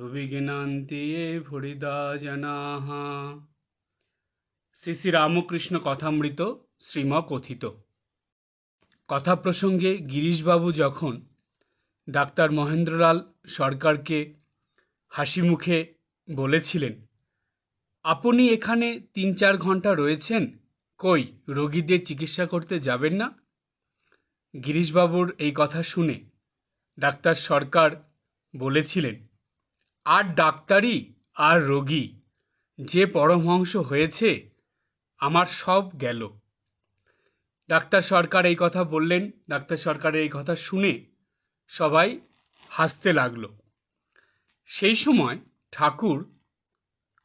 ভুবি জ্ঞানান্তি ভরিদা জনাহ শ্রী শ্রী রামকৃষ্ণ কথামৃত শ্রীম কথিত কথা প্রসঙ্গে গিরিশবাবু যখন ডাক্তার মহেন্দ্রলাল সরকারকে হাসি মুখে বলেছিলেন, আপনি এখানে তিন চার ঘণ্টা রয়েছেন, কই রোগীদের চিকিৎসা করতে যাবেন না? গিরিশবাবুর এই কথা শুনে ডাক্তার সরকার বলেছিলেন আর ডাক্তারি আর রোগী যে পরমহংস হয়েছে, আমার সব গেল। ডাক্তার সরকার এই কথা বললেন, ডাক্তার সরকারের এই কথা শুনে সবাই হাসতে লাগল। সেই সময় ঠাকুর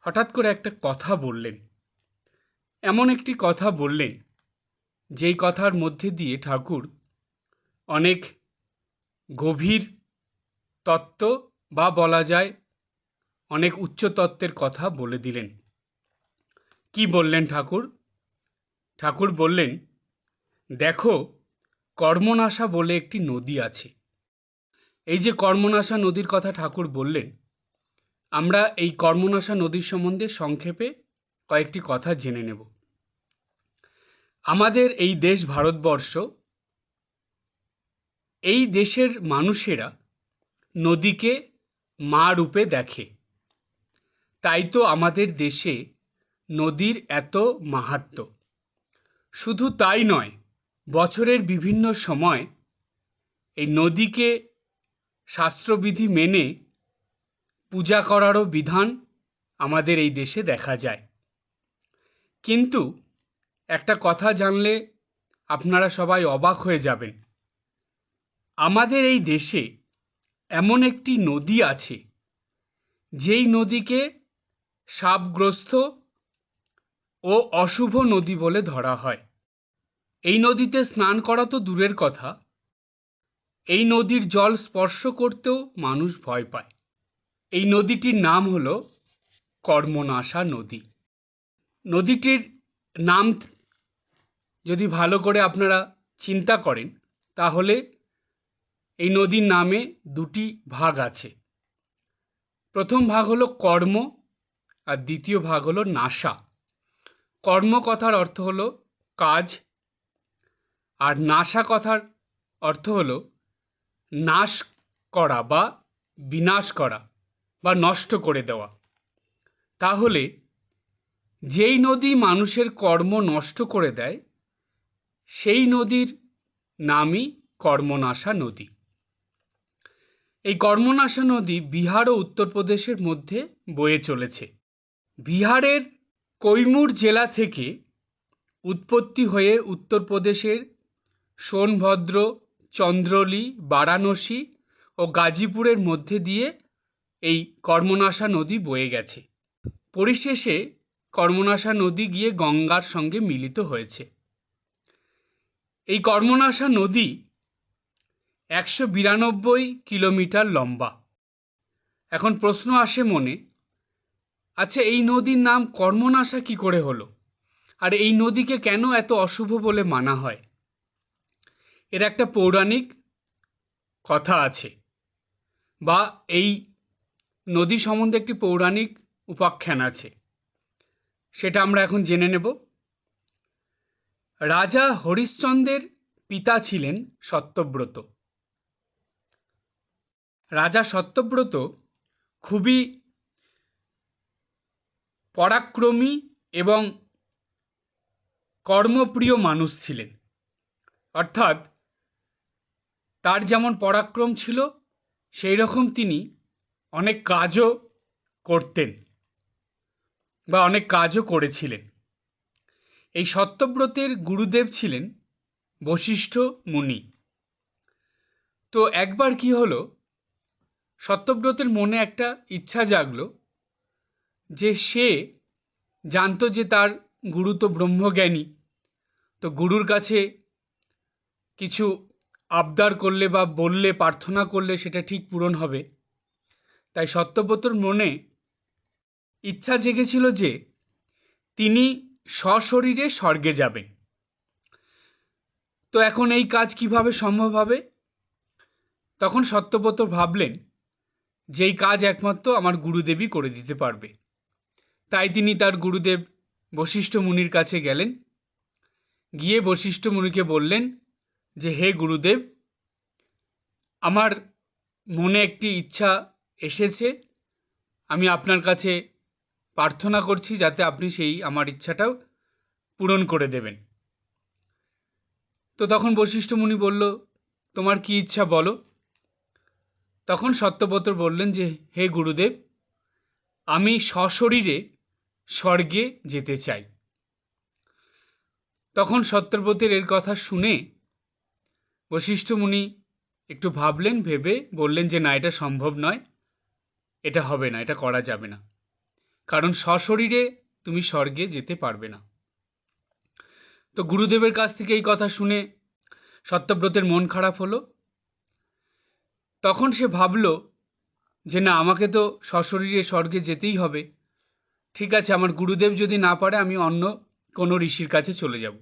হঠাৎ করে একটা কথা বললেন। এমন একটি কথা বললেন, যেই কথার মধ্যে দিয়ে ঠাকুর অনেক গভীর তত্ত্ব বা বলা যায় অনেক উচ্চ তত্ত্বের কথা বলে দিলেন। কি বললেন ঠাকুর? ঠাকুর বললেন, দেখো, কর্মনাশা বলে একটি নদী আছে। এই যে কর্মনাশা নদীর কথা ঠাকুর বললেন, আমরা এই কর্মনাশা নদীর সম্বন্ধে সংক্ষেপে কয়েকটি কথা জেনে নেব। আমাদের এই দেশ ভারতবর্ষ, এই দেশের মানুষেরা নদীকে মা রূপে দেখে। তাই তো আমাদের দেশে নদীর এত মাহাত্ম শুধু তাই নয়, বছরের বিভিন্ন সময় এই নদীকে শাস্ত্রবিধি মেনে পূজা করারও বিধান আমাদের এই দেশে দেখা যায়। কিন্তু একটা কথা জানলে আপনারা সবাই অবাক হয়ে যাবেন। আমাদের এই দেশে এমন একটি নদী আছে, যেই নদীকে সাপগ্রস্ত ও অশুভ নদী বলে ধরা হয়। এই নদীতে স্নান করা তো দূরের কথা। এই নদীর জল স্পর্শ করতেও মানুষ ভয় পায়। এই নদীটির নাম হল কর্মনাশা নদী। নদীটির নাম যদি ভালো করে আপনারা চিন্তা করেন, তাহলে এই নদীর নামে দুটি ভাগ আছে। প্রথম ভাগ হলো কর্ম আর দ্বিতীয় ভাগ হলো নাশা। কর্ম কথার অর্থ হলো কাজ, আর নাশা কথার অর্থ হলো নাশ করা বা বিনাশ করা বা নষ্ট করে দেওয়া। তাহলে যেই নদী মানুষের কর্ম নষ্ট করে দেয়, সেই নদীর নামই কর্মনাশা নদী। এই কর্মনাশা নদী বিহার ও উত্তরপ্রদেশের মধ্যে বয়ে চলেছে। বিহারের কৈমুর জেলা থেকে উৎপত্তি হয়ে উত্তরপ্রদেশের সোনভদ্র, চন্দ্রলি, বারাণসী ও গাজীপুরের মধ্যে দিয়ে এই কর্মনাশা নদী বয়ে গেছে। পরিশেষে কর্মনাশা নদী গিয়ে গঙ্গার সঙ্গে মিলিত হয়েছে। এই কর্মনাশা নদী একশো বিরানব্বই কিলোমিটার লম্বা। এখন প্রশ্ন আসে মনে আচ্ছা এই নদীর নাম কর্মনাশা কি করে হলো? আর এই নদীকে কেন এত অশুভ বলে মানা হয়? এর একটা পৌরাণিক কথা আছে। বা এই নদী সম্বন্ধে একটি পৌরাণিক উপাখ্যান আছে। সেটা আমরা এখন জেনে নেব। রাজা হরিশ্চন্দ্রের পিতা ছিলেন সত্যব্রত। রাজা সত্যব্রত খুবই পরাক্রমী এবং কর্মপ্রিয় মানুষ ছিলেন। অর্থাৎ তার যেমন পরাক্রম ছিল, সেই রকম তিনি অনেক কাজও করতেন বা অনেক কাজও করেছিলেন। এই সত্যব্রতের গুরুদেব ছিলেন বশিষ্ঠ মুনি। তো একবার কি হলো? সত্যব্রতের মনে একটা ইচ্ছা জাগলো যে সে জানতো যে তার গুরু তো ব্রহ্মজ্ঞানী। তো গুরুর কাছে কিছু আবদার করলে বা বললে, প্রার্থনা করলে সেটা ঠিক পূরণ হবে। তাই সত্যব্রতর মনে ইচ্ছা জেগেছিল যে তিনি সশরীরে স্বর্গে যাবেন। তো এখন এই কাজ কীভাবে সম্ভব হবে? তখন সত্যব্রত ভাবলেন যে এই কাজ একমাত্র আমার গুরুদেবী করে দিতে পারবে। তাই তিনি তার গুরুদেব বশিষ্ঠ মুনির কাছে গেলেন। গিয়ে বশিষ্ঠ মুনিকে বললেন যে, হে গুরুদেব, আমার মনে একটি ইচ্ছা এসেছে। আমি আপনার কাছে প্রার্থনা করছি যাতে আপনি সেই আমার ইচ্ছাটাও পূরণ করে দেবেন। তো তখন বশিষ্ঠ মুনি বলল, তোমার কি ইচ্ছা বলো? তখন সত্যপত্র বললেন যে, হে গুরুদেব, আমি সশরীরে স্বর্গে যেতে চাই। তখন সত্যব্রতের এর কথা শুনে বশিষ্ঠ মুনি একটু ভাবলেন, ভেবে বললেন যে, না, এটা সম্ভব নয়। এটা হবে না, এটা করা যাবে না। কারণ সশরীরে তুমি স্বর্গে যেতে পারবে না। তো গুরুদেবের কাছ থেকে এই কথা শুনে সত্যব্রতের মন খারাপ হলো। তখন সে ভাবল যে, না, আমাকে তো সশরীরে স্বর্গে যেতেই হবে। ঠিক আছে, আমার গুরুদেব যদি না পারে, আমি অন্য কোনো ঋষির কাছে চলে যাব।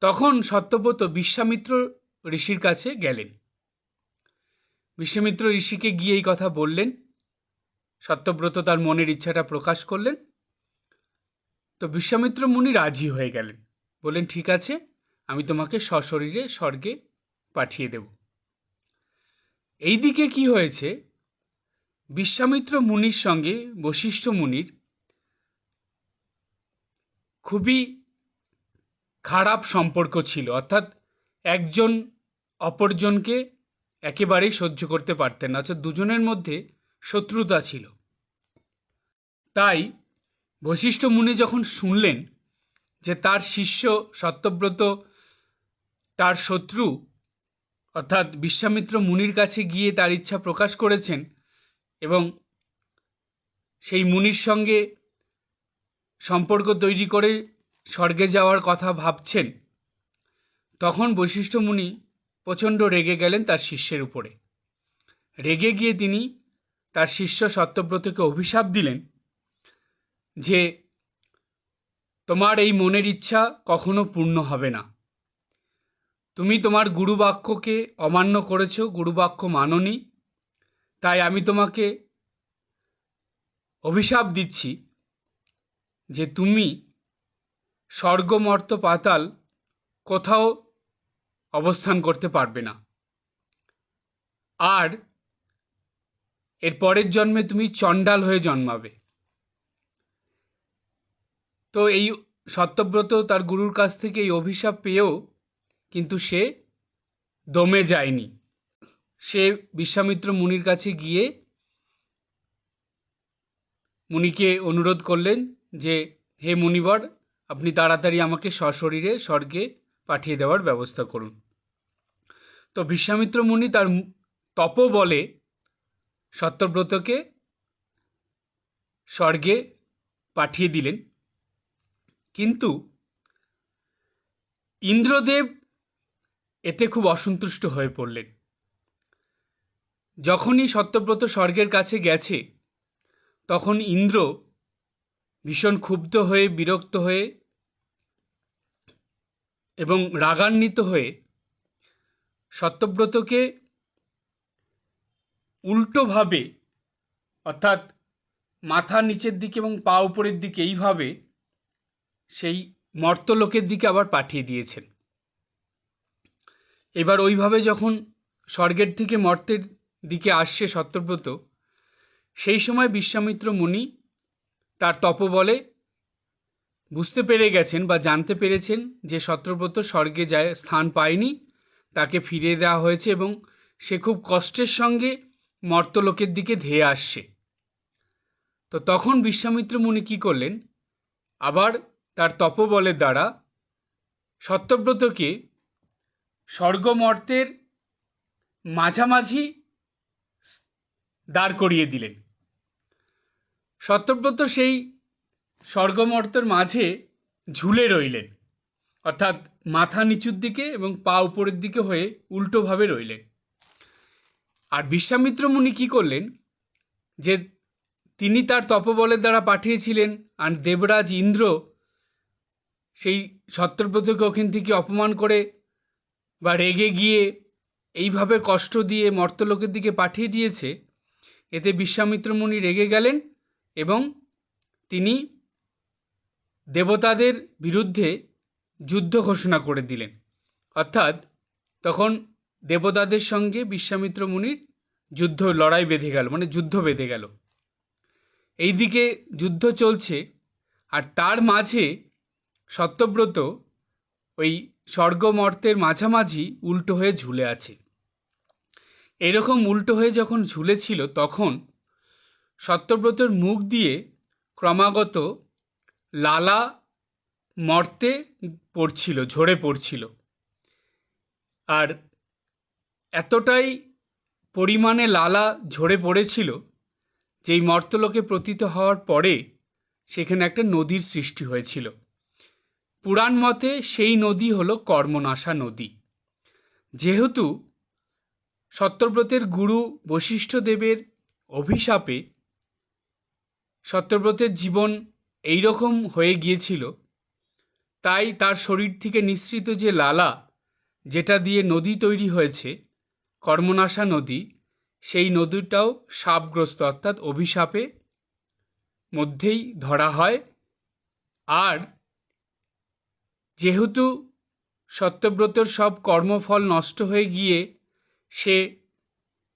তখন সত্যব্রত বিশ্বামিত্র ঋষির কাছে গেলেন। বিশ্বামিত্র ঋষিকে গিয়ে এই কথা বললেন। সত্যব্রত তার মনের ইচ্ছাটা প্রকাশ করলেন। তো বিশ্বামিত্র মুনি রাজি হয়ে গেলেন। বললেন, ঠিক আছে, আমি তোমাকে সশরীরে স্বর্গে পাঠিয়ে দেব। এইদিকে কি হয়েছে বিশ্বামিত্র মুনির সঙ্গে বশিষ্ঠ মুনির খুবই খারাপ সম্পর্ক ছিল। অর্থাৎ একজন অপরজনকে একেবারেই সহ্য করতে পারতেন না। অর্থাৎ দুজনের মধ্যে শত্রুতা ছিল। তাই বশিষ্ঠ মুনি যখন শুনলেন যে তার শিষ্য সত্যব্রত, তার শত্রু, অর্থাৎ বিশ্বামিত্র মুনির কাছে গিয়ে তার ইচ্ছা প্রকাশ করেছেন এবং সেই মুনির সঙ্গে সম্পর্ক তৈরি করে স্বর্গে যাওয়ার কথা ভাবছেন, তখন বশিষ্ঠ মুনি প্রচণ্ড রেগে গেলেন তার শিষ্যের উপরে। রেগে গিয়ে তিনি তার শিষ্য সত্যব্রতকে অভিশাপ দিলেন যে, তোমার এই মনের ইচ্ছা কখনো পূর্ণ হবে না। তুমি তোমার গুরুবাক্যকে অমান্য করেছ, গুরুবাক্য মাননি তাই আমি তোমাকে অভিশাপ দিচ্ছি যে তুমি স্বর্গমর্ত পাতাল কোথাও অবস্থান করতে পারবে না। আর এর পরের জন্মে তুমি চণ্ডাল হয়ে জন্মাবে। তো এই সত্যব্রত তার গুরুর কাছ থেকে এই অভিশাপ পেয়েও কিন্তু সে দমে যায়নি। সে বিশ্বামিত্র মুনির কাছে গিয়ে মুনিকে অনুরোধ করলেন যে, হে মুনিবর, আপনি তাড়াতাড়ি আমাকে সশরীরে, স্বর্গে পাঠিয়ে দেওয়ার ব্যবস্থা করুন। তো বিশ্বামিত্র মুনি তার তপ বলে সত্যব্রতকে স্বর্গে পাঠিয়ে দিলেন। কিন্তু ইন্দ্রদেব এতে খুব অসন্তুষ্ট হয়ে পড়লেন। যখনই সত্যব্রত স্বর্গের কাছে গেছে, তখন ইন্দ্র ভীষণ ক্ষুব্ধ হয়ে, বিরক্ত হয়ে এবং রাগান্বিত হয়ে সত্যব্রতকে উল্টোভাবে, অর্থাৎ মাথা নিচের দিকে এবং পা উপরের দিকে এইভাবে সেই মর্তলোকের দিকে আবার পাঠিয়ে দিয়েছেন। এবার ওইভাবে যখন স্বর্গের থেকে মর্তের দিকে আসছে সত্যব্রত। সেই সময় বিশ্বামিত্র মুনি তার তপবলে বুঝতে পেরে গেছেন বা জানতে পেরেছেন যে সত্যব্রত স্বর্গে যায়, স্থান পায়নি, তাকে ফিরিয়ে দেওয়া হয়েছে এবং সে খুব কষ্টের সঙ্গে মর্তলোকের দিকে ধেয়ে আসছে। তো তখন বিশ্বামিত্র মুনি কী করলেন? আবার তার তপবলের দ্বারা সত্যব্রতকে স্বর্গমর্তের মাঝামাঝি দাঁড় করিয়ে দিলেন। সত্যব্রত সেই স্বর্গমর্তের মাঝে ঝুলে রইলেন। অর্থাৎ মাথা নিচুর দিকে এবং পা উপরের দিকে হয়ে উল্টোভাবে রইলেন। আর বিশ্বামিত্র মুনি কী করলেন? যে তিনি তার তপবলের দ্বারা পাঠিয়েছিলেন আর দেবরাজ ইন্দ্র সেই সত্যব্রতকে ওখান থেকে অপমান করে বা রেগে গিয়ে এইভাবে কষ্ট দিয়ে মর্তলোকের দিকে পাঠিয়ে দিয়েছে এতে বিশ্বামিত্র মুনি রেগে গেলেন এবং তিনি দেবতাদের বিরুদ্ধে যুদ্ধ ঘোষণা করে দিলেন। অর্থাৎ তখন দেবতাদের সঙ্গে বিশ্বামিত্র মুনির যুদ্ধ, লড়াই বেঁধে গেল মানে যুদ্ধ বেঁধে গেল। এইদিকে যুদ্ধ চলছে আর তার মাঝে সত্যব্রত ওই স্বর্গমর্তের মাঝামাঝি উল্টো হয়ে ঝুলে আছে। এরকম উল্টো হয়ে যখন ঝুলেছিল, তখন সত্যব্রতর মুখ দিয়ে ক্রমাগত লালা মর্তে পড়ছিল, ঝরে পড়ছিল। আর এতটাই পরিমাণে লালা ঝরে পড়েছিল, যেই মর্তলোকে প্রতীত হওয়ার পরে সেখানে একটা নদীর সৃষ্টি হয়েছিল। পুরাণ মতে সেই নদী হলো কর্মনাশা নদী। যেহেতু সত্যব্রতের গুরু বশিষ্ঠদেবের অভিশাপে সত্যব্রতের জীবন এই রকম হয়ে গিয়েছিল। তাই তার শরীর থেকে নিঃসৃত যে লালা, যেটা দিয়ে নদী তৈরি হয়েছে, কর্মনাশা নদী, সেই নদীটাও সাপগ্রস্ত, অর্থাৎ অভিশাপে মধ্যেই ধরা হয়। আর যেহেতু সত্যব্রতর সব কর্মফল নষ্ট হয়ে গিয়ে সে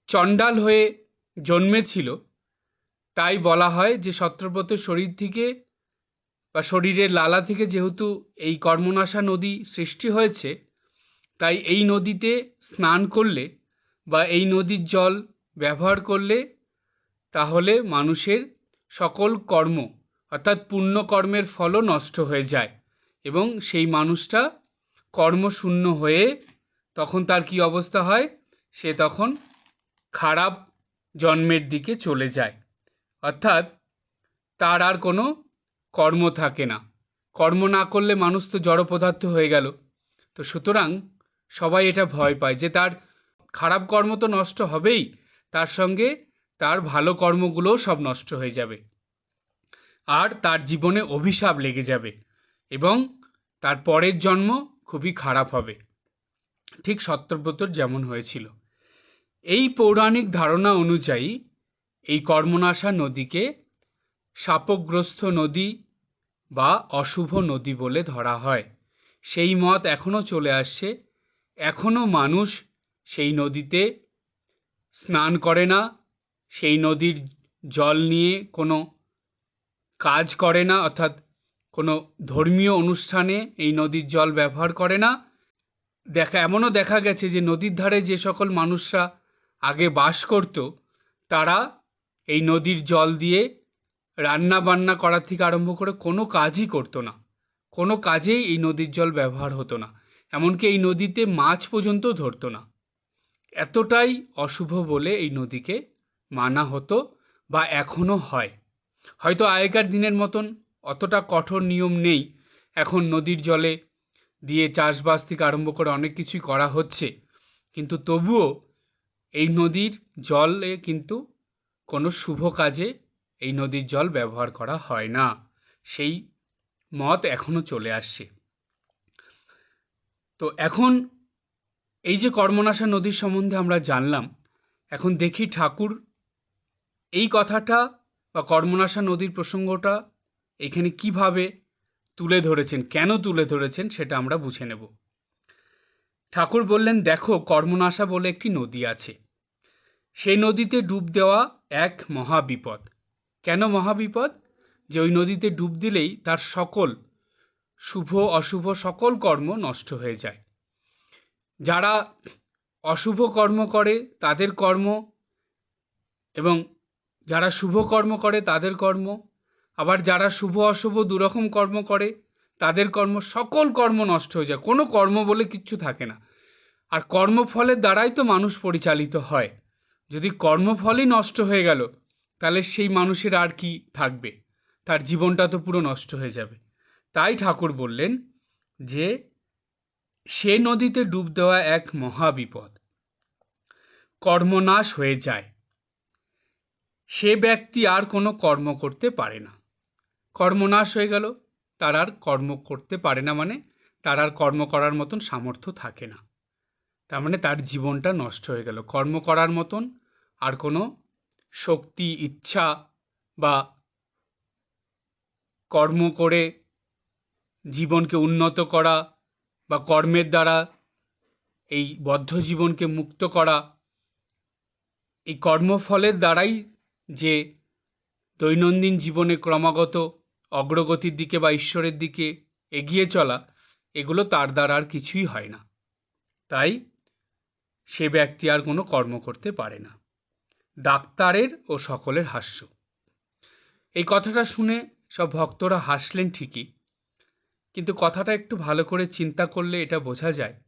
চণ্ডাল হয়ে জন্মেছিল। তাই বলা হয় যে সত্যব্রতের শরীর থেকে বা শরীরের লালা থেকে যেহেতু এই কর্মনাশা নদী সৃষ্টি হয়েছে, তাই এই নদীতে স্নান করলে বা এই নদীর জল ব্যবহার করলে তাহলে মানুষের সকল কর্ম অর্থাৎ পুণ্যকর্মের ফলও নষ্ট হয়ে যায় এবং সেই মানুষটা কর্মশূন্য হয়ে তখন তার কি অবস্থা হয়? সে তখন খারাপ জন্মের দিকে চলে যায়। অর্থাৎ তার আর কোনো কর্ম থাকে না। কর্ম না করলে মানুষ তো জড় পদার্থ হয়ে গেল। তো সুতরাং সবাই এটা ভয় পায় যে তার খারাপ কর্ম তো নষ্ট হবেই, তার সঙ্গে তার ভালো কর্মগুলোও সব নষ্ট হয়ে যাবে। আর তার জীবনে অভিশাপ লেগে যাবে এবং তার পরের জন্ম খুবই খারাপ হবে। ঠিক সত্যব্রতর যেমন হয়েছিল। এই পৌরাণিক ধারণা অনুযায়ী, এই কর্মনাশা নদীকে শাপগ্রস্ত নদী বা অশুভ নদী বলে ধরা হয়। সেই মত এখনও চলে আসছে। এখনও মানুষ সেই নদীতে স্নান করে না, সেই নদীর জল নিয়ে কোনো কাজ করে না, অর্থাৎ কোনো ধর্মীয় অনুষ্ঠানে এই নদীর জল ব্যবহার করে না। দেখা, এমনও দেখা গেছে যে নদীর ধারে যে সকল মানুষরা আগে বাস করত, তারা এই নদীর জল দিয়ে রান্না বান্না করার থেকে আরম্ভ করে কোনো কাজই করতো না। কোনো কাজেই এই নদীর জল ব্যবহার হতো না, এমনকি এই নদীতে মাছ পর্যন্ত ধরতো না। এতটাই অশুভ বলে এই নদীকে মানা হতো বা এখনও হয়। হয়তো আগেকার দিনের মতন অতটা কঠোর নিয়ম নেই, এখন নদীর জলে দিয়ে চাষবাস থেকে আরম্ভ করে অনেক কিছুই করা হচ্ছে, কিন্তু তবুও এই নদীর জলে কিন্তু কোনো শুভ কাজে এই নদীর জল ব্যবহার করা হয় না। সেই মত এখনও চলে আসছে। তো এখন এই যে কর্মনাশা নদীর সম্বন্ধে আমরা জানলাম, এখন দেখি ঠাকুর এই কথাটা বা কর্মনাশা নদীর প্রসঙ্গটা এখানে কীভাবে তুলে ধরেছেন, কেন তুলে ধরেছেন সেটা আমরা বুঝে নেব। ঠাকুর বললেন, দেখো, কর্মনাশা বলে একটি নদী আছে। সেই নদীতে ডুব দেওয়া এক মহাবিপদ। কেন মহাবিপদ? যে ওই নদীতে ডুব দিলেই তার সকল শুভ, অশুভ, সকল কর্ম নষ্ট হয়ে যায়। যারা অশুভ কর্ম করে, তাদের কর্ম এবং যারা শুভ কর্ম করে, তাদের কর্ম। আবার যারা শুভ, অশুভ, দুরকম কর্ম করে তাদের কর্ম সকল কর্ম নষ্ট হয়ে যায়। কোনো কর্ম বলে কিচ্ছু থাকে না। আর কর্মফলের দ্বারাই তো মানুষ পরিচালিত হয়। যদি কর্মফলই নষ্ট হয়ে গেল, তাহলে সেই মানুষের আর কি থাকবে? তার জীবনটা তো পুরো নষ্ট হয়ে যাবে। তাই ঠাকুর বললেন যে, সে নদীতে ডুব দেওয়া এক মহাবিপদ। কর্মনাশ হয়ে যায়। সে ব্যক্তি আর কোনো কর্ম করতে পারে না। কর্মনাশ হয়ে গেল। তার আর কর্ম করতে পারে না মানে তার আর কর্ম করার মতন সামর্থ্য থাকে না। তার মানে তার জীবনটা নষ্ট হয়ে গেল। কর্ম করার মতন আর কোনো শক্তি, ইচ্ছা বা কর্ম করে জীবনকে উন্নত করা বা কর্মের দ্বারা এই বদ্ধ জীবনকে মুক্ত করা, এই কর্মফলের দ্বারাই যে দৈনন্দিন জীবনে ক্রমাগত অগ্রগতির দিকে বা ঈশ্বরের দিকে এগিয়ে চলা, এগুলো তার দ্বারা আর কিছুই হয় না। তাই সে ব্যক্তি আর কোনো কর্ম করতে পারে না। ডাক্তারের ও সকলের হাস্য। এই কথাটা শুনে সব ভক্তরা হাসলেন ঠিকই। কিন্তু কথাটা একটু ভালো করে চিন্তা করলে এটা বোঝা যায়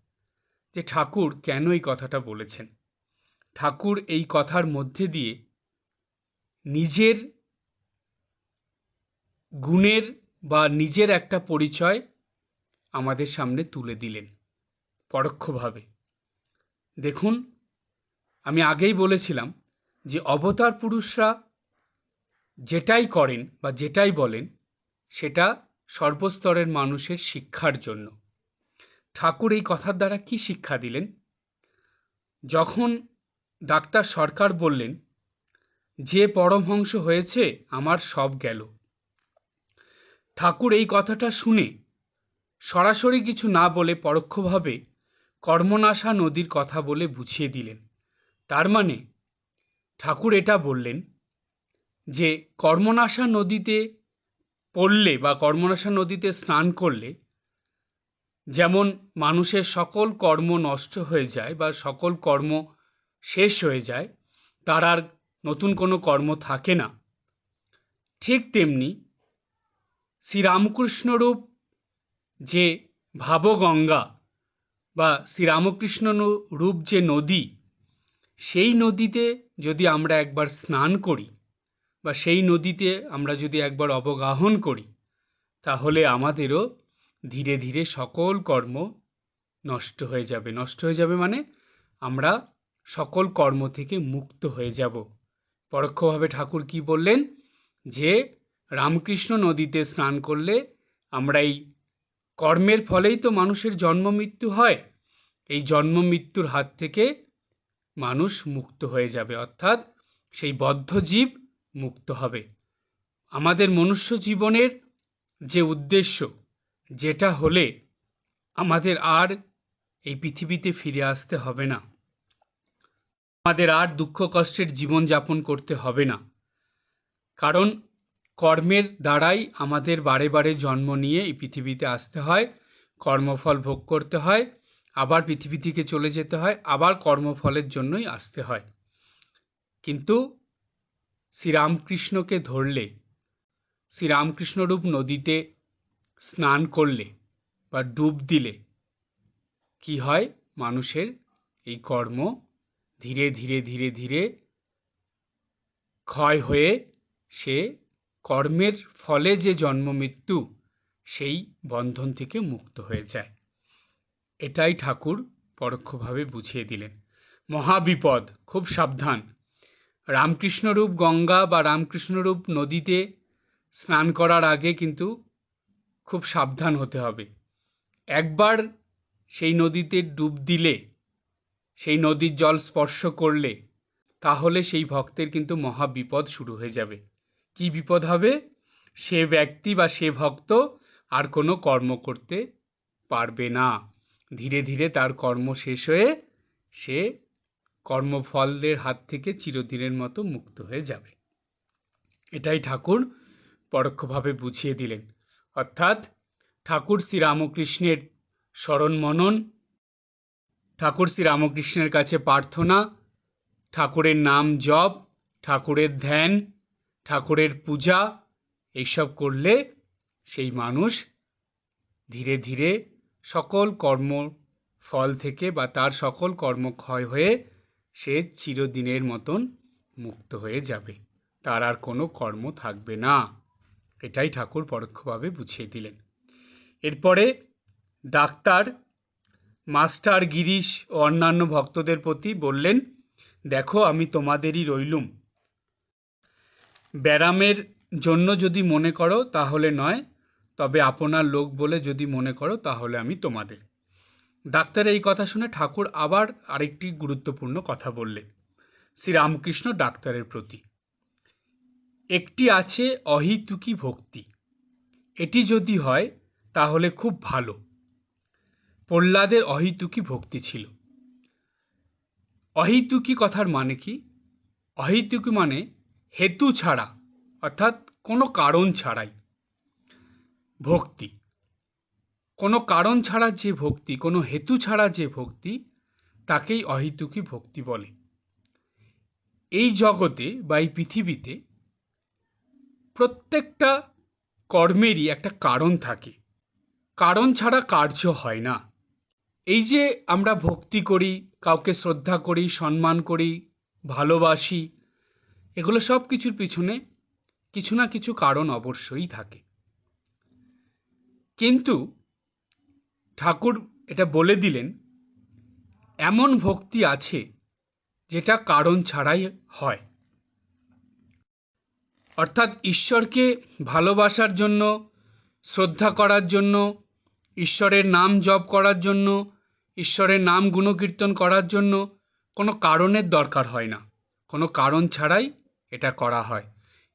যে ঠাকুর কেন এই কথাটা বলেছেন। ঠাকুর এই কথার মধ্যে দিয়ে নিজের গুণের বা নিজের একটা পরিচয় আমাদের সামনে তুলে দিলেন পরোক্ষভাবে। দেখুন, আমি আগেই বলেছিলাম যে অবতার পুরুষরা যেটাই করেন বা যেটাই বলেন, সেটা সর্বস্তরের মানুষের শিক্ষার জন্য। ঠাকুর এই কথার দ্বারা কি শিক্ষা দিলেন? যখন ডাক্তার সরকার বললেন, যে পরমহংস হয়েছে, আমার সব গেল। ঠাকুর এই কথাটা শুনে সরাসরি কিছু না বলে পরোক্ষভাবে কর্মনাশা নদীর কথা বলে বুঝিয়ে দিলেন। তার মানে ঠাকুর এটা বললেন যে কর্মনাশা নদীতে পড়লে বা কর্মনাশা নদীতে স্নান করলে যেমন মানুষের সকল কর্ম নষ্ট হয়ে যায় বা সকল কর্ম শেষ হয়ে যায়, তার আর নতুন কোনো কর্ম থাকে না। ঠিক তেমনি শ্রীরামকৃষ্ণরূপ যে ভাবগঙ্গা বা শ্রীরামকৃষ্ণ রূপ যে নদী, সেই নদীতে যদি আমরা একবার স্নান করি বা সেই নদীতে আমরা যদি একবার অবগাহন করি, তাহলে আমাদেরও ধীরে ধীরে সকল কর্ম নষ্ট হয়ে যাবে। নষ্ট হয়ে যাবে মানে আমরা সকল কর্ম থেকে মুক্ত হয়ে যাব। পরোক্ষভাবে ঠাকুর কি বললেন? যে রামকৃষ্ণ নদীতে স্নান করলে আমরা এই কর্মের ফলেই তো মানুষের জন্ম মৃত্যু হয়। এই জন্ম মৃত্যুর হাত থেকে মানুষ মুক্ত হয়ে যাবে, অর্থাৎ সেই বদ্ধ জীব মুক্ত হবে। আমাদের মনুষ্য জীবনের যে উদ্দেশ্য, যেটা হলে আমাদের আর এই পৃথিবীতে ফিরে আসতে হবে না। আমাদের আর দুঃখ কষ্টের জীবনযাপন করতে হবে না। কারণ কর্মের দ্বারাই আমাদের বারে বারে জন্ম নিয়ে এই পৃথিবীতে আসতে হয়, কর্মফল ভোগ করতে হয়, আবার পৃথিবী থেকে চলে যেতে হয়, আবার কর্মফলের জন্যই আসতে হয়। কিন্তু শ্রীরামকৃষ্ণকে ধরলে, শ্রীরামকৃষ্ণরূপ নদীতে স্নান করলে বা ডুব দিলে, কি হয়? মানুষের এই কর্ম ধীরে ধীরে ধীরে ধীরে ক্ষয় হয়ে সে কর্মের ফলে যে জন্ম মৃত্যু, সেই বন্ধন থেকে মুক্ত হয়ে যায়। এটাই ঠাকুর পরোক্ষভাবে বুঝিয়ে দিলেন। মহাবিপদ, খুব সাবধান। রামকৃষ্ণরূপ গঙ্গা বা রামকৃষ্ণরূপ নদীতে স্নান করার আগে কিন্তু খুব সাবধান হতে হবে। একবার সেই নদীতে ডুব দিলে, সেই নদীর জল স্পর্শ করলে, তাহলে সেই ভক্তের কিন্তু মহাবিপদ শুরু হয়ে যাবে। কি বিপদ হবে? সে ব্যক্তি বা সে ভক্ত আর কোনো কর্ম করতে পারবে না। ধীরে ধীরে তার কর্ম শেষ হয়ে সে কর্মফলদের হাত থেকে চিরদিনের মতো মুক্ত হয়ে যাবে। এটাই ঠাকুর পরোক্ষভাবে বুঝিয়ে দিলেন। অর্থাৎ ঠাকুর শ্রীরামকৃষ্ণের স্মরণ মনন ঠাকুর শ্রীরামকৃষ্ণের কাছে প্রার্থনা, ঠাকুরের নাম জপ, ঠাকুরের ধ্যান ঠাকুরের পূজা, এইসব করলে সেই মানুষ ধীরে ধীরে সকল কর্ম ফল থেকে বা তার সকল কর্ম ক্ষয় হয়ে সে চিরদিনের মতন মুক্ত হয়ে যাবে। তার আর কোনো কর্ম থাকবে না। এটাই ঠাকুর পরোক্ষভাবে বুঝিয়ে দিলেন। এরপরে ডাক্তার মাস্টার গিরিশ ও অন্যান্য ভক্তদের প্রতি বললেন, দেখো, আমি তোমাদেরই রইলুম। ব্যারামের জন্য যদি মনে করো, তাহলে নয়। তবে আপনার লোক বলে যদি মনে করো, তাহলে আমি তোমাদের। ডাক্তার এই কথা শুনে ঠাকুর আবার আরেকটি গুরুত্বপূর্ণ কথা বললেন। শ্রীরামকৃষ্ণ ডাক্তারের প্রতি। একটি আছে অহিতুকি ভক্তি। এটি যদি হয়, তাহলে খুব ভালো। প্রহ্লাদের অহিতুকি ভক্তি ছিল। অহিতুকি কথার মানে কি? অহিতুকি মানে হেতু ছাড়া, অর্থাৎ কোনো কারণ ছাড়াই। ভক্তি। কোনো কারণ ছাড়া যে ভক্তি, কোনো হেতু ছাড়া যে ভক্তি, তাকেই অহিতুকি ভক্তি বলে। এই জগতে বা এই পৃথিবীতে প্রত্যেকটা কর্মেরই একটা কারণ থাকে। কারণ ছাড়া কার্য হয় না। এই যে আমরা ভক্তি করি, কাউকে শ্রদ্ধা করি, সম্মান করি, ভালোবাসি এগুলো সব কিছুর পিছনে কিছু না কিছু কারণ অবশ্যই থাকে। কিন্তু ঠাকুর এটা বলে দিলেন, এমন ভক্তি আছে যেটা কারণ ছাড়াই হয়। অর্থাৎ ঈশ্বরকে ভালোবাসার জন্য, শ্রদ্ধা করার জন্য, ঈশ্বরের নাম জপ করার জন্য, ঈশ্বরের নাম গুণকীর্তন করার জন্য কোনো কারণের দরকার হয় না। কোনো কারণ ছাড়াই এটা করা হয়।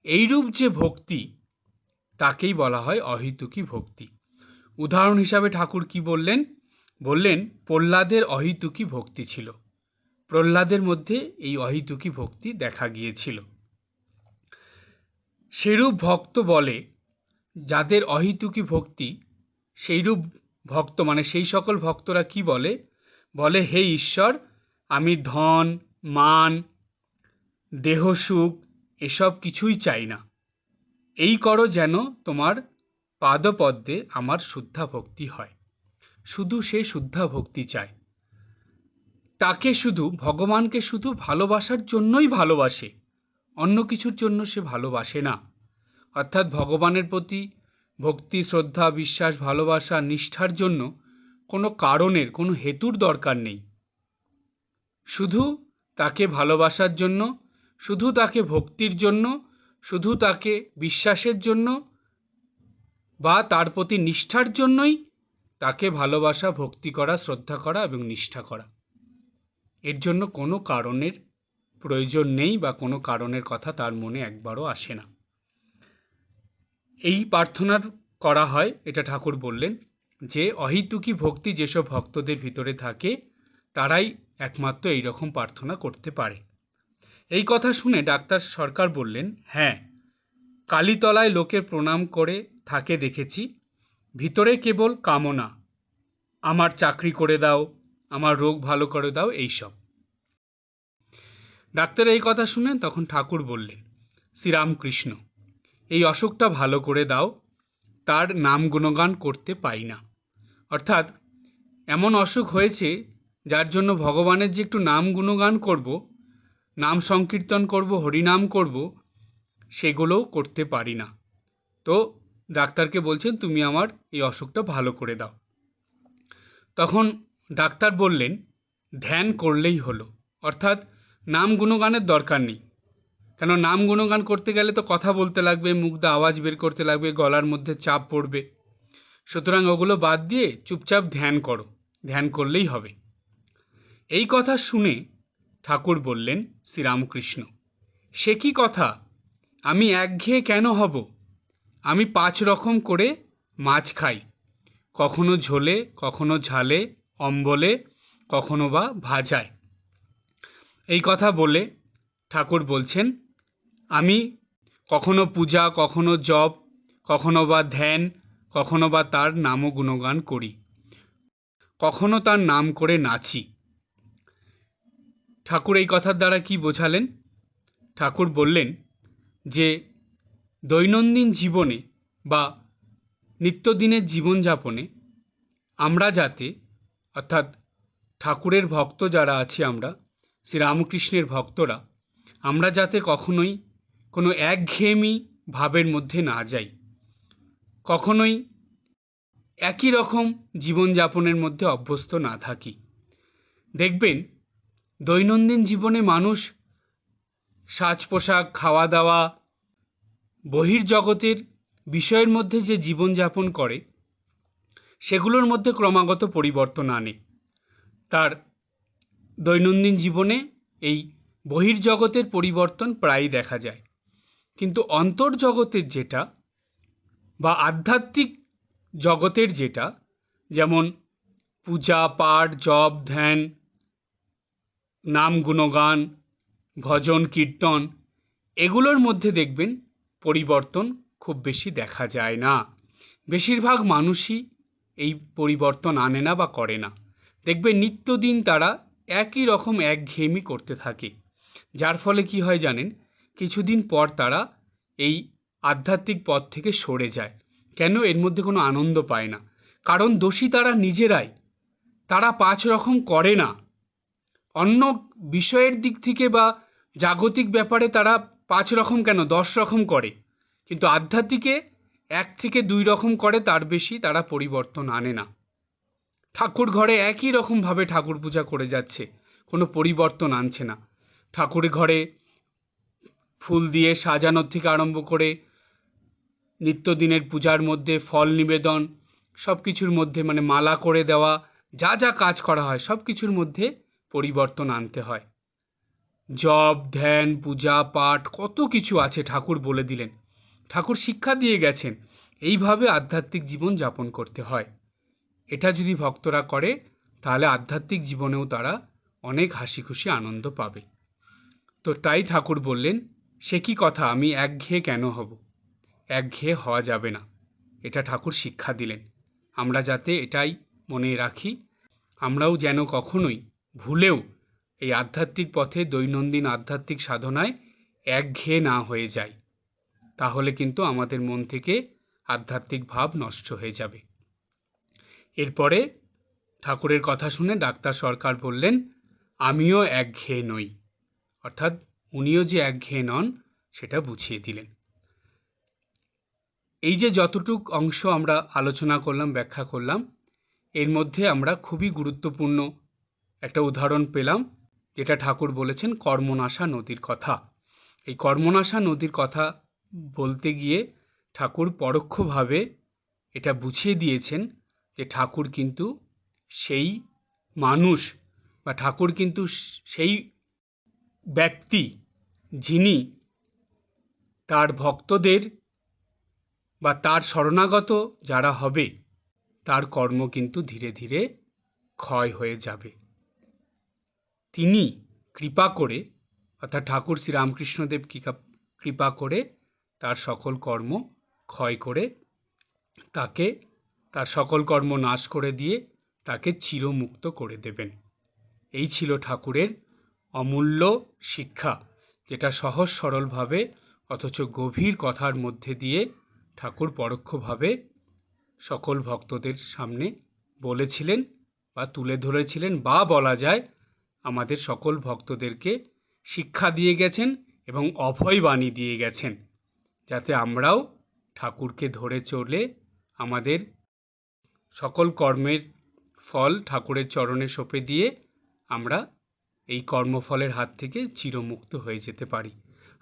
এইরূপ যে ভক্তি, তাকেই বলা হয় অহিতুকি ভক্তি। উদাহরণ হিসাবে ঠাকুর কি বললেন? বললেন, প্রহ্লাদের অহিতুকি ভক্তি ছিল। প্রহ্লাদের মধ্যে এই অহিতুকি ভক্তি দেখা গিয়েছিল। সেরূপ ভক্ত বলে, যাদের অহিতুকি ভক্তি, সেইরূপ ভক্ত মানে সেই সকল ভক্তরা কি বলে? বলে, হে ঈশ্বর, আমি ধন, মান, দেহ সুখ এসব কিছুই চাই না। এই করো যেন তোমার পাদপদ্মে আমার শুদ্ধা ভক্তি হয়। শুধু সে শুদ্ধা ভক্তি চায়। তাকে শুধু, ভগবানকে শুধু ভালোবাসার জন্যই ভালোবাসে। অন্য কিছুর জন্য সে ভালোবাসে না। অর্থাৎ ভগবানের প্রতি ভক্তি, শ্রদ্ধা, বিশ্বাস, ভালোবাসা, নিষ্ঠার জন্য কোনো কারণের, কোনো হেতুর দরকার নেই। শুধু তাকে ভালোবাসার জন্য শুধু তাকে ভক্তির জন্য, শুধু তাকে বিশ্বাসের জন্য বা তার প্রতি নিষ্ঠার জন্যই তাকে ভালোবাসা, ভক্তি করা, শ্রদ্ধা করা এবং নিষ্ঠা করা। এর জন্য কোনো কারণের প্রয়োজন নেই বা কোনো কারণের কথা তার মনে একবারও আসে না। এই প্রার্থনার করা হয়, এটা ঠাকুর বললেন, যে অহিতুকি ভক্তি যেসব ভক্তদের ভিতরে থাকে, তারাই একমাত্র এই রকম প্রার্থনা করতে পারে। এই কথা শুনে ডাক্তার সরকার বললেন হ্যাঁ কালীতলায় লোকের প্রণাম করে থাকে দেখেছি। ভিতরে কেবল কামনা। আমার চাকরি করে দাও, আমার রোগ ভালো করে দাও, এইসব। ডাক্তার এই কথা শুনে তখন ঠাকুর বললেন, শ্রীরামকৃষ্ণ, এই অসুখটা ভালো করে দাও, তার নাম গুণগান করতে পাই না। অর্থাৎ, এমন অসুখ হয়েছে, যার জন্য ভগবানের যে একটু নাম গুণগান করব নাম সংকীর্তন করব, হরিনাম করব, সেগুলোও করতে পারি না। তো ডাক্তারকে বলছেন, তুমি আমার এই অসুখটা ভালো করে দাও। তখন ডাক্তার বললেন, ধ্যান করলেই হলো। অর্থাৎ নাম গুণগানের দরকার নেই। কেন, নাম গুণগান করতে গেলে তো কথা বলতে লাগবে মুখ আওয়াজ বের করতে লাগবে, গলার মধ্যে চাপ পড়বে। সুতরাং ওগুলো বাদ দিয়ে চুপচাপ ধ্যান করো। ধ্যান করলেই হবে। এই কথা শুনে ঠাকুর বললেন, শ্রীরামকৃষ্ণ, সে কি কথা? আমি একঘেয়ে কেন হব? আমি পাঁচ রকম করে মাছ খাই। কখনো ঝোলে, কখনো ঝালে, অম্বলে, কখনো বা ভাজায়। এই কথা বলে ঠাকুর বলছেন, আমি কখনো পূজা, কখনো জপ, কখনো বা ধ্যান, কখনো বা তার নাম গুণগান করি। কখনো তার নাম করে নাচি। ঠাকুর এই কথার দ্বারা কি বোঝালেন? ঠাকুর বললেন যে, দৈনন্দিন জীবনে বা নিত্যদিনের জীবনযাপনে আমরা যাতে, অর্থাৎ ঠাকুরের ভক্ত যারা আছি আমরা, শ্রীরামকৃষ্ণের ভক্তরা, আমরা যাতে কখনোই কোনো একঘেয়েমি ভাবের মধ্যে না যাই। কখনোই একই রকম জীবনযাপনের মধ্যে অভ্যস্ত না থাকি। দেখবেন দৈনন্দিন জীবনে মানুষ সাজ পোশাক খাওয়া দাওয়া বহির্জগতের বিষয়ের মধ্যে যে জীবনযাপন করে, সেগুলোর মধ্যে ক্রমাগত পরিবর্তন আনে। তার দৈনন্দিন জীবনে এই বহির্জগতের পরিবর্তন প্রায়ই দেখা যায়। কিন্তু অন্তর্জগতের যেটা বা আধ্যাত্মিক জগতের যেটা, যেমন পূজা, পাঠ, জপ, ধ্যান নাম গুণগান, ভজন, কীর্তন, এগুলোর মধ্যে দেখবেন পরিবর্তন খুব বেশি দেখা যায় না। বেশিরভাগ মানুষই এই পরিবর্তন আনে না বা করে না। দেখবেন নিত্যদিন তারা একই রকম একঘেয়েমি করতে থাকে। যার ফলে কি হয় জানেন? কিছুদিন পর তারা এই আধ্যাত্মিক পথ থেকে সরে যায়। কেন? এর মধ্যে কোনো আনন্দ পায় না। কারণ দোষী তারা নিজেরাই। তারা পাঁচ রকম করে না। অন্য বিষয়ের দিক থেকে বা জাগতিক ব্যাপারে তারা পাঁচ রকম কেন? দশ রকম করে। কিন্তু আধ্যাত্মিকে এক থেকে দুই রকম করে, তার বেশি তারা পরিবর্তন আনে না। ঠাকুর ঘরে একই রকমভাবে ঠাকুর পূজা করে যাচ্ছে, কোনো পরিবর্তন আনছে না। ঠাকুর ঘরে ফুল দিয়ে সাজানোর থেকে আরম্ভ করে, নিত্যদিনের পূজার মধ্যে ফল নিবেদন সব কিছুর মধ্যে মানে মালা করে দেওয়া, যা যা কাজ করা হয় সব কিছুর মধ্যে পরিবর্তন আনতে হয়। জপ, ধ্যান, পূজা, পাঠ, কত কিছু আছে ঠাকুর বলে দিলেন। ঠাকুর শিক্ষা দিয়ে গেছেন, এইভাবে আধ্যাত্মিক জীবন যাপন করতে হয়। এটা যদি ভক্তরা করে, তাহলে আধ্যাত্মিক জীবনেও তারা অনেক হাসি খুশি আনন্দ পাবে। তো তাই ঠাকুর বললেন, সে কি কথা? আমি একঘেয়ে কেন হব? একঘেয়ে হওয়া যাবে না। এটা ঠাকুর শিক্ষা দিলেন। আমরা যাতে এটাই মনে রাখি, আমরাও যেন কখনোই ভুলেও এই আধ্যাত্মিক পথে দৈনন্দিন আধ্যাত্মিক সাধনায় একঘেয়ে না হয়ে যাই, তাহলে কিন্তু আমাদের মন থেকে আধ্যাত্মিক ভাব নষ্ট হয়ে যাবে। এরপরে ঠাকুরের কথা শুনে ডাক্তার সরকার বললেন, আমিও একঘেয়ে নই। অর্থাৎ উনিও যে একঘেয়ে নন, সেটা বুঝিয়ে দিলেন। এই যে যতটুক অংশ আমরা আলোচনা করলাম, ব্যাখ্যা করলাম, এর মধ্যে আমরা খুবই গুরুত্বপূর্ণ একটা উদাহরণ পেলাম, যেটা ঠাকুর বলেছেন কর্মনাশা নদীর কথা। এই কর্মনাশা নদীর কথা বলতে গিয়ে ঠাকুর পরোক্ষভাবে এটা বুঝিয়ে দিয়েছেন যে ঠাকুর কিন্তু সেই মানুষ বা ঠাকুর কিন্তু সেই ব্যক্তি যিনি তার ভক্তদের বা তার শরণাগত যারা হবে, তার কর্ম কিন্তু ধীরে ধীরে ক্ষয় হয়ে যাবে। তিনি কৃপা করে, অর্থাৎ ঠাকুর শ্রীরামকৃষ্ণদেব কৃপা করে তার সকল কর্ম ক্ষয় করে তাকে, তার সকল কর্ম নাশ করে দিয়ে তাকে চিরমুক্ত করে দেবেন। এই ছিল ঠাকুরের অমূল্য শিক্ষা, যেটা সহজ সরলভাবে অথচ গভীর কথার মধ্যে দিয়ে ঠাকুর পরোক্ষভাবে সকল ভক্তদের সামনে বলেছিলেন বা তুলে ধরেছিলেন বা বলা যায় আমাদের সকল ভক্তদেরকে শিক্ষা দিয়ে গেছেন এবং অভয় বাণী দিয়ে গেছেন, যাতে আমরাও ঠাকুরকে ধরে চলে আমাদের সকল কর্মের ফল ঠাকুরের চরণে সঁপে দিয়ে আমরা এই কর্মফলের হাত থেকে চিরমুক্ত হয়ে যেতে পারি।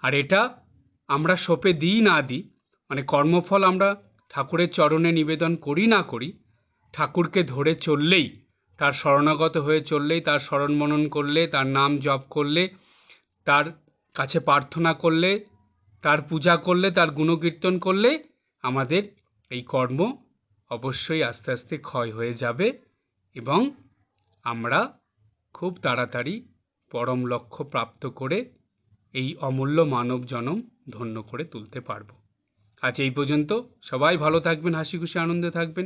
আর এটা আমরা সঁপে দিই না দিই মানে কর্মফল আমরা ঠাকুরের চরণে নিবেদন করি না করি, ঠাকুরকে ধরে চললেই তার শরণাগত হয়ে চললেই, তার স্মরণ মনন করলে, তার নাম জপ করলে, তার কাছে প্রার্থনা করলে, তার পূজা করলে, তার গুণকীর্তন করলে আমাদের এই কর্ম অবশ্যই আস্তে আস্তে ক্ষয় হয়ে যাবে এবং আমরা খুব তাড়াতাড়ি পরম লক্ষ্য প্রাপ্ত করে এই অমূল্য মানব জনম ধন্য করে তুলতে পারব। আজ এই পর্যন্ত সবাই ভালো থাকবেন, হাসি খুশি আনন্দে থাকবেন।